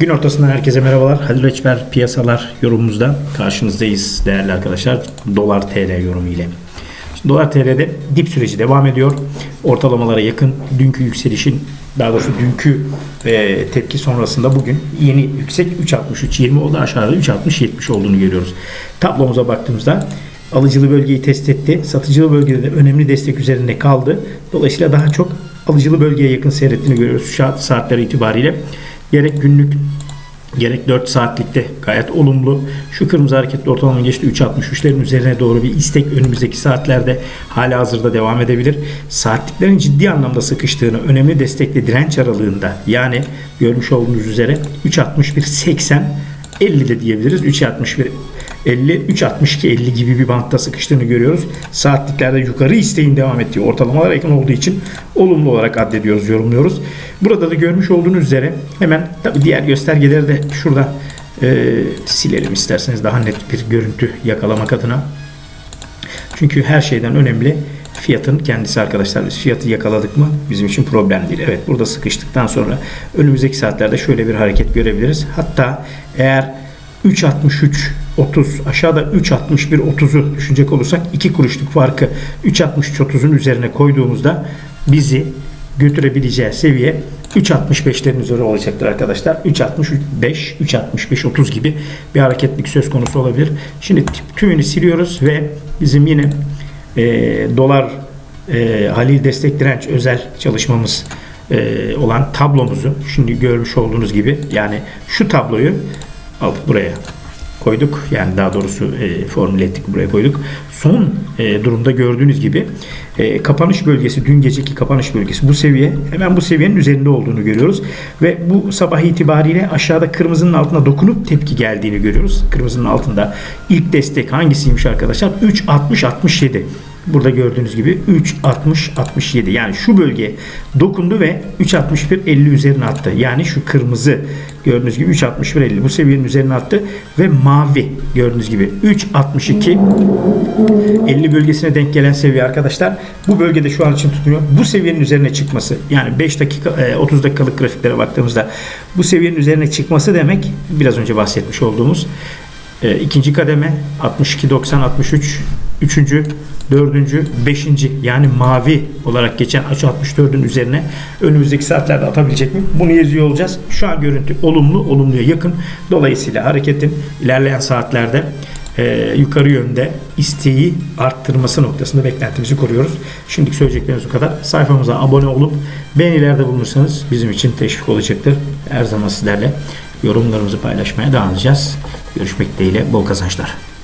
Gün ortasından herkese merhabalar. Halil Reçber piyasalar yorumumuzda karşınızdayız değerli arkadaşlar. Dolar TL yorumu ile. Dolar TL'de dip süreci devam ediyor. Ortalamalara yakın dünkü yükselişin daha doğrusu dünkü e, tepki sonrasında bugün yeni yüksek 3.63.20 oldu. Aşağıda 3.60.70 olduğunu görüyoruz. Tablomuza baktığımızda alıcılı bölgeyi test etti. Satıcılı bölgede de önemli destek üzerinde kaldı. Dolayısıyla daha çok alıcılı bölgeye yakın seyrettiğini görüyoruz şu saat- saatler itibariyle. Gerek günlük gerek 4 saatlikte gayet olumlu. Şu kırmızı hareketli ortalama geçti 3.63'lerin üzerine doğru bir istek önümüzdeki saatlerde hala hazırda devam edebilir. Saatliklerin ciddi anlamda sıkıştığını önemli destekle direnç aralığında yani görmüş olduğunuz üzere 3.61.80 50 de diyebiliriz. 3.61 50, 3.62 50 gibi bir bantta sıkıştığını görüyoruz. Saatliklerde yukarı isteğin devam ettiği ortalamalara yakın olduğu için olumlu olarak addediyoruz, yorumluyoruz. Burada da görmüş olduğunuz üzere hemen tabii diğer göstergeleri de şurada e, silelim isterseniz daha net bir görüntü yakalamak adına. Çünkü her şeyden önemli fiyatın kendisi arkadaşlar. Biz fiyatı yakaladık mı bizim için problem değil. Evet burada sıkıştıktan sonra önümüzdeki saatlerde şöyle bir hareket görebiliriz. Hatta eğer 3.63 30 aşağıda 3.61 30'u düşünecek olursak 2 kuruşluk farkı 3.63 30'un üzerine koyduğumuzda bizi götürebileceği seviye 3.65'lerin üzeri olacaktır arkadaşlar. 3.65, 3.65, 30 gibi bir hareketlik söz konusu olabilir. Şimdi tümünü siliyoruz ve bizim yine e, dolar e, Halil destek direnç özel çalışmamız e, olan tablomuzu şimdi görmüş olduğunuz gibi yani şu tabloyu alıp buraya koyduk. Yani daha doğrusu e, formüle ettik buraya koyduk. Son e, durumda gördüğünüz gibi e, kapanış bölgesi dün geceki kapanış bölgesi bu seviye hemen bu seviyenin üzerinde olduğunu görüyoruz ve bu sabah itibariyle aşağıda kırmızının altına dokunup tepki geldiğini görüyoruz. Kırmızının altında ilk destek hangisiymiş arkadaşlar? 3.60 67. Burada gördüğünüz gibi 3.60-67 yani şu bölge dokundu ve 3.61-50 üzerine attı. Yani şu kırmızı gördüğünüz gibi 3.61-50 bu seviyenin üzerine attı ve mavi gördüğünüz gibi 3.62 50 bölgesine denk gelen seviye arkadaşlar. Bu bölgede şu an için tutunuyor. Bu seviyenin üzerine çıkması yani 5 dakika e, 30 dakikalık grafiklere baktığımızda bu seviyenin üzerine çıkması demek biraz önce bahsetmiş olduğumuz e, ikinci kademe 62 90 63 üçüncü dördüncü beşinci yani mavi olarak geçen açı 64'ün üzerine önümüzdeki saatlerde atabilecek mi? Bunu yazıyor olacağız. Şu an görüntü olumlu, olumluya yakın. Dolayısıyla hareketin ilerleyen saatlerde e, yukarı yönde isteği arttırması noktasında beklentimizi koruyoruz. Şimdilik söyleyeceklerimiz bu kadar. Sayfamıza abone olup beğenilerde bulunursanız bizim için teşvik olacaktır. Her zaman sizlerle yorumlarımızı paylaşmaya devam edeceğiz. Görüşmek dileğiyle bol kazançlar.